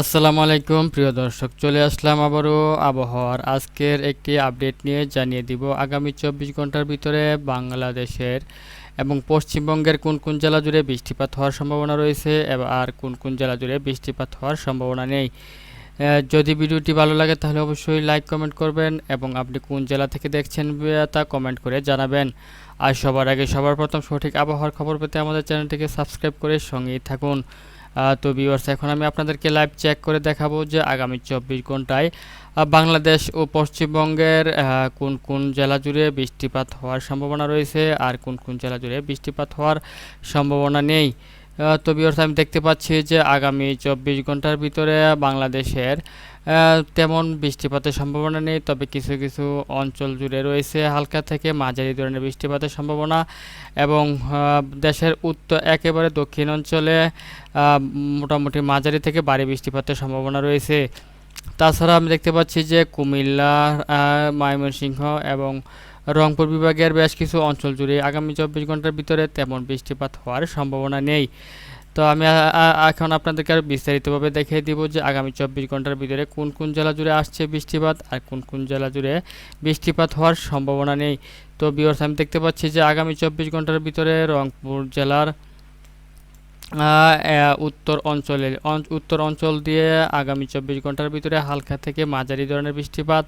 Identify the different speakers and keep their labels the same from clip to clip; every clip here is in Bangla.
Speaker 1: আসসালামু আলাইকুম, প্রিয় দর্শক। চলে আসলাম আবারও আবহাওয়ার আজকের একটি আপডেট নিয়ে জানিয়ে দিব আগামী চব্বিশ ঘণ্টার ভিতরে বাংলাদেশের এবং পশ্চিমবঙ্গের কোন কোন জেলা জুড়ে বৃষ্টিপাত হওয়ার সম্ভাবনা রয়েছে আর কোন কোন জেলা জুড়ে বৃষ্টিপাত হওয়ার সম্ভাবনা নেই। যদি ভিডিওটি ভালো লাগে তাহলে অবশ্যই লাইক, কমেন্ট করবেন এবং আপনি কোন জেলা থেকে দেখছেন তা কমেন্ট করে জানাবেন। আর সবার আগে সবার প্রথম সঠিক আবহাওয়ার খবর পেতে আমাদের চ্যানেলটিকে সাবস্ক্রাইব করে সঙ্গেই থাকুন। তো ভিউয়ার্স এখন আমি আপনাদেরকে লাইভ চেক করে দেখাবো যে আগামী চব্বিশ ঘন্টায় বাংলাদেশ ও পশ্চিমবঙ্গের কোন কোন জেলা জুড়ে বৃষ্টিপাত হওয়ার সম্ভাবনা রয়েছে, আর কোন কোন জেলা জুড়ে বৃষ্টিপাত হওয়ার সম্ভাবনা নেই। তো ভিউয়ার্স আমি দেখতে পাচ্ছি যে আগামী চব্বিশ ঘণ্টার ভিতরে বাংলাদেশের তেমন বৃষ্টিপাতের সম্ভাবনা নেই, তবে কিছু কিছু অঞ্চল জুড়ে রয়েছে হালকা থেকে মাঝারি ধরনের বৃষ্টিপাতের সম্ভাবনা এবং দেশের উত্তর একেবারে দক্ষিণ অঞ্চলে মোটামুটি মাঝারি থেকে ভারী বৃষ্টিপাতের সম্ভাবনা রয়েছে। তাছাড়া আমি দেখতে পাচ্ছি যে কুমিল্লা ময়মনসিংহ এবং রংপুর বিভাগের বেশ কিছু অঞ্চল জুড়ে আগামী চব্বিশ ঘণ্টার ভিতরে তেমন বৃষ্টিপাত হওয়ার সম্ভাবনা নেই। তো আমি এখন আপনাদেরকে আরও বিস্তারিতভাবে দেখিয়ে দিব যে আগামী চব্বিশ ঘণ্টার ভিতরে কোন কোন জেলা জুড়ে আসছে বৃষ্টিপাত আর কোন কোন জেলা জুড়ে বৃষ্টিপাত হওয়ার সম্ভাবনা নেই। তো বিয়র্স আমি দেখতে পাচ্ছি যে আগামী চব্বিশ ঘণ্টার ভিতরে রংপুর জেলার উত্তর অঞ্চলে উত্তর অঞ্চল দিয়ে আগামী চব্বিশ ঘণ্টার ভিতরে হালকা থেকে মাঝারি ধরনের বৃষ্টিপাত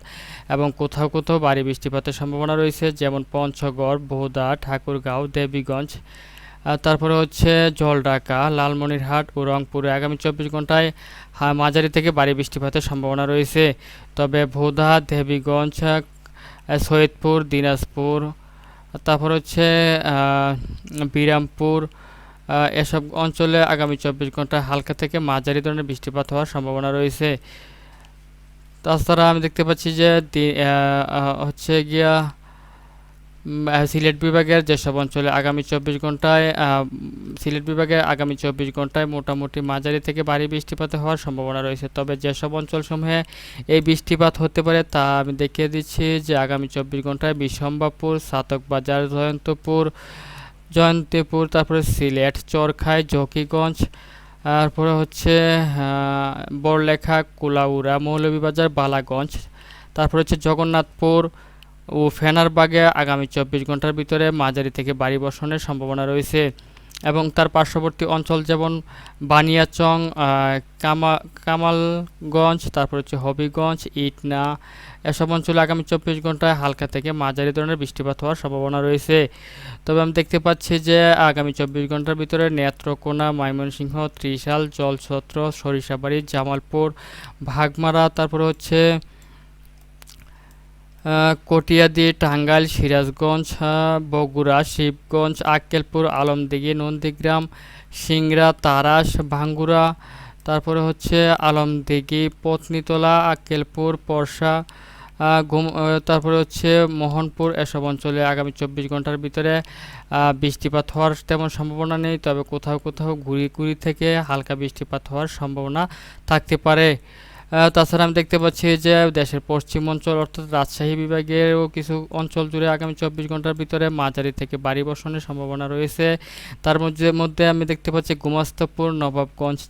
Speaker 1: এবং কোথাও কোথাও ভারী বৃষ্টিপাতের সম্ভাবনা রয়েছে, যেমন পঞ্চগড়, বোদা, ঠাকুরগাঁও, দেবীগঞ্জ। তারপরে হচ্ছে জলঢাকা, লালমনিরহাট ও রংপুরে আগামী চব্বিশ ঘন্টায় মাঝারি থেকে ভারী বৃষ্টিপাতের সম্ভাবনা রয়েছে। তবে ভোদা দেবীগঞ্জ সৈয়দপুর, দিনাজপুর, তারপর হচ্ছে বিরামপুর এসব অঞ্চলে আগামী চব্বিশ ঘন্টায় হালকা থেকে মাঝারি ধরনের বৃষ্টিপাত হওয়ার সম্ভাবনা রয়েছে। তাছাড়া আমি দেখতে পাচ্ছি যে হচ্ছে গিয়া সিলেট বিভাগের যেসব অঞ্চলে আগামী চব্বিশ ঘন্টায় সিলেট বিভাগে আগামী চব্বিশ ঘন্টায় মোটামুটি মাঝারি থেকে ভারী বৃষ্টিপাত হওয়ার সম্ভাবনা রয়েছে। তবে যেসব অঞ্চলসমূহে এই বৃষ্টিপাত হতে পারে তা আমি দেখিয়ে দিচ্ছি যে আগামী চব্বিশ ঘন্টায় বিশম্বাপুর সাতক বাজার জয়ন্তপুর জয়ন্তীপুর, তারপরে সিলেট, চরখাই, জকিগঞ্জ, তারপরে হচ্ছে বড়লেখা, কুলাউড়া, মৌলভীবাজার, বালাগঞ্জ, তারপরে হচ্ছে জগন্নাথপুর ও ফেনারবাগে আগামী চব্বিশ ঘণ্টার ভিতরে মাঝারি থেকে বাড়ি বসানোর সম্ভাবনা রয়েছে। এবং তার পার্শ্ববর্তী অঞ্চল যেমন বানিয়াচং কামা, কামালগঞ্জ, তারপর হচ্ছে হবিগঞ্জ, ইটনা, এসব অঞ্চলে আগামী চব্বিশ ঘন্টায় হালকা থেকে মাঝারি ধরনের বৃষ্টিপাত হওয়ার সম্ভাবনা রয়েছে। তবে আমি দেখতে পাচ্ছি যে আগামী চব্বিশ ঘণ্টার ভিতরে নেত্রকোনা, ময়মনসিংহ, ত্রিশাল, জলছত্র, সরিষাবাড়ি, জামালপুর, ভাগমারা, তারপরে হচ্ছে কটিয়াদি টাঙ্গাইল সিরাজগঞ্জ বগুড়া শিবগঞ্জ আক্কেলপুর আলমদিঘি নন্দীগ্রাম সিংড়া তারাস ভাঙ্গুরা তারপরে হচ্ছে আলমদিঘি পত্নীতলা আক্কেলপুর পরশা আহ, তারপরে হচ্ছে মোহনপুর এসব অঞ্চলে আগামী চব্বিশ ঘণ্টার ভিতরে বৃষ্টিপাত হওয়ার তেমন সম্ভাবনা নেই তবে কোথাও কোথাও ঘুরি ঘুরি থেকে হালকা বৃষ্টিপাত হওয়ার সম্ভাবনা থাকতে পারে। তাছাড়া আমি দেখতে পাচ্ছি যে দেশের পশ্চিম অঞ্চল অর্থাৎ রাজশাহী বিভাগেরও কিছু অঞ্চল জুড়ে আগামী চব্বিশ ঘণ্টার ভিতরে মাঝারি থেকে ভারী বর্ষণের সম্ভাবনা রয়েছে। তার মধ্যে মধ্যে আমি দেখতে পাচ্ছি গুমাস্তপুর নবাবগঞ্জ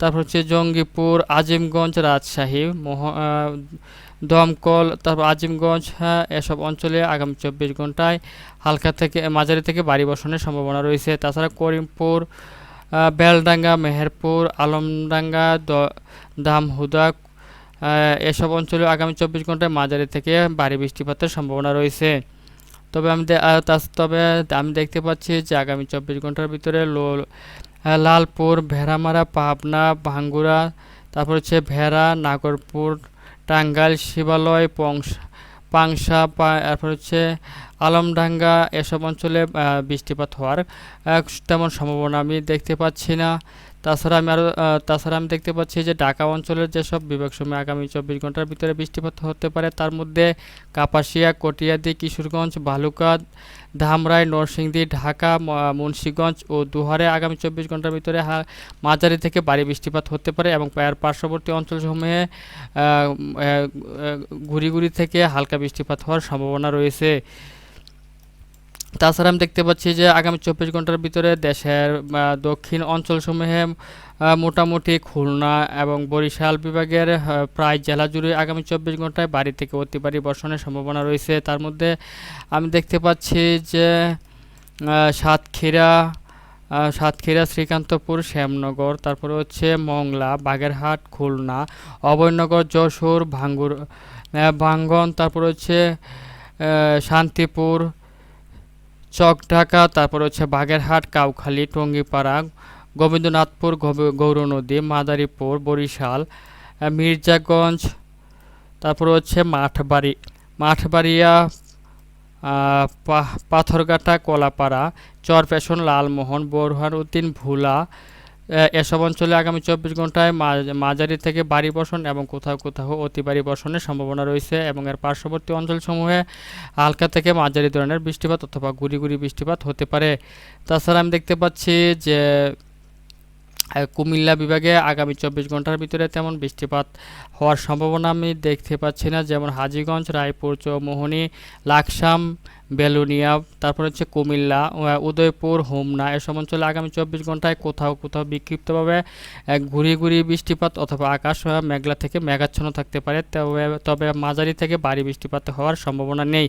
Speaker 1: তারপর হচ্ছে জঙ্গিপুর আজিমগঞ্জ রাজশাহী মোহ দমকল তারপর আজিমগঞ্জ হ্যাঁ, এসব অঞ্চলে আগামী চব্বিশ ঘন্টায় হালকা থেকে মাঝারি থেকে ভারী বর্ষণের সম্ভাবনা রয়েছে। তাছাড়া করিমপুর বেলডাঙ্গা, মেহেরপুর, আলমডাঙ্গা দামহুদা এসব অঞ্চলে আগামী চব্বিশ ঘন্টায় মাঝারি থেকে ভারী বৃষ্টিপাতের সম্ভাবনা রয়েছে। তবে আমি তবে আমি দেখতে পাচ্ছি যে আগামী চব্বিশ ঘণ্টার ভিতরে লো- লালপুর, ভেড়ামারা, পাবনা, ভাঙ্গুরা, তারপর হচ্ছে ভেড়া, নাগরপুর, টাঙ্গাইল, শিবালয় পংস পাংশা তারপর হচ্ছে আলমডাঙ্গা এসব অঞ্চলে বৃষ্টিপাত হওয়ার তেমন সম্ভাবনা আমি দেখতে পাচ্ছি না। তাছাড়া আমি আরও তাছাড়া আমি দেখতে পাচ্ছি যে ঢাকা অঞ্চলের যেসব বিভাগ সময় আগামী চব্বিশ ঘণ্টার ভিতরে বৃষ্টিপাত হতে পারে, তার মধ্যে কাপাসিয়া, কটিয়াদি, কিশোরগঞ্জ, ভালুকা, ধামরাই, নরসিংদী, ঢাকা মুন্সিগঞ্জ ও দুহারে আগামী চব্বিশ ঘণ্টার ভিতরে মাঝারি থেকে ভারী বৃষ্টিপাত হতে পারে এবং এর পার্শ্ববর্তী অঞ্চলসমূহে ঘুরি ঘুরি থেকে হালকা বৃষ্টিপাত হওয়ার সম্ভাবনা রয়েছে। তাছাড়া আমি দেখতে পাচ্ছি যে আগামী চব্বিশ ঘণ্টার ভিতরে দেশের দক্ষিণ অঞ্চলসমূহে মোটামুটি খুলনা এবং বরিশাল বিভাগের প্রায় জেলা জুড়ে আগামী চব্বিশ ঘন্টায় বাড়ি থেকে অতি ভারী বর্ষণের সম্ভাবনা রয়েছে। তার মধ্যে আমি দেখতে পাচ্ছি যে সাতক্ষীরা সাতক্ষীরা শ্রীকান্তপুর শ্যামনগর তারপরে হচ্ছে মংলা বাগেরহাট খুলনা অভয়নগর যশোর ভাঙ্গুর ভাঙ্গন তারপরে হচ্ছে আহ, শান্তিপুর চকঢাকা তারপর হচ্ছে বাগেরহাট, কাউখালী, টঙ্গিপাড়া, গোবিন্দনাথপুর, গব- গৌরনদী মাদারীপুর, বরিশাল মির্জাগঞ্জ, তারপর হচ্ছে মাঠবাড়ি, মাঠবাড়িয়া পাথরঘাটা, কলাপাড়া চরপেশন লালমোহন বোরহানউদ্দিন ভোলা এসব অঞ্চলে আগামী চব্বিশ ঘন্টায় মাঝারি থেকে ভারী বর্ষণ এবং কোথাও কোথাও অতি ভারী বর্ষণের সম্ভাবনা রয়েছে এবং এর পার্শ্ববর্তী অঞ্চলসমূহে হালকা থেকে মাঝারি ধরনের বৃষ্টিপাত অথবা গুড়ি গুড়ি বৃষ্টিপাত হতে পারে। তাছাড়া আমি দেখতে পাচ্ছি যে কুমিল্লা বিভাগে আগামী চব্বিশ ঘণ্টার ভিতরে তেমন বৃষ্টিপাত হওয়ার সম্ভাবনা আমি দেখতে পাচ্ছি না, যেমন হাজিগঞ্জ, রায়পুর, চৌমোহনী, লাকসাম, বেলুনিয়া, তারপর হচ্ছে কুমিল্লা উদয়পুর, হোমনা, এসব অঞ্চলে আগামী চব্বিশ ঘন্টায় কোথাও কোথাও বিক্ষিপ্তভাবে এক ঘুরি ঘুরি বৃষ্টিপাত অথবা আকাশ মেঘলা থেকে মেঘাচ্ছন্ন থাকতে পারে, তবে তবে মাঝারি থেকে ভারী বৃষ্টিপাত হওয়ার সম্ভাবনা নেই।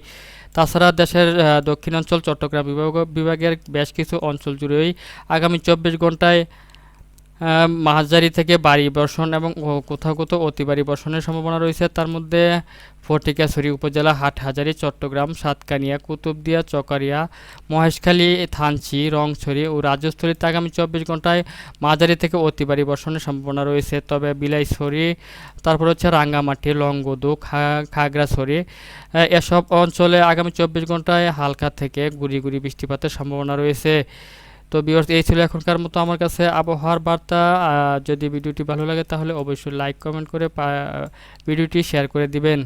Speaker 1: তাছাড়া দেশের দক্ষিণাঞ্চল, চট্টগ্রাম বিভাগ, বিভাগের বেশ কিছু অঞ্চল জুড়েই আগামী চব্বিশ ঘন্টায় মাঝারি থেকে বাড়ি বর্ষণ এবং কোথাও কোথাও অতি ভারী বর্ষণের সম্ভাবনা রয়েছে। তার মধ্যে ফটিকাছড়ি উপজেলা হাটহাজারী, চট্টগ্রাম, সাতকানিয়া, কুতুবদিয়া, চকারিয়া, মহেশখালী, থানচি, রংছড়ি ও রাজস্থলীতে আগামী চব্বিশ ঘন্টায় মাঝারি থেকে অতি ভারী বর্ষণের সম্ভাবনা রয়েছে। তবে বিলাইছড়ি, তারপর হচ্ছে রাঙ্গামাটি, লংগদু, খা- খাগড়াছড়ি এসব অঞ্চলে আগামী চব্বিশ ঘন্টায় হালকা থেকে গুড়ি গুড়ি বৃষ্টিপাতের সম্ভাবনা রয়েছে। তো বিয়ার্স এই ছিল এখনকার মতো আমার কাছে আবহাওয়ার বার্তা। যদি ভিডিওটি ভালো লাগে তাহলে অবশ্যই লাইক কমেন্ট করে ভিডিওটি শেয়ার করে দিবেন।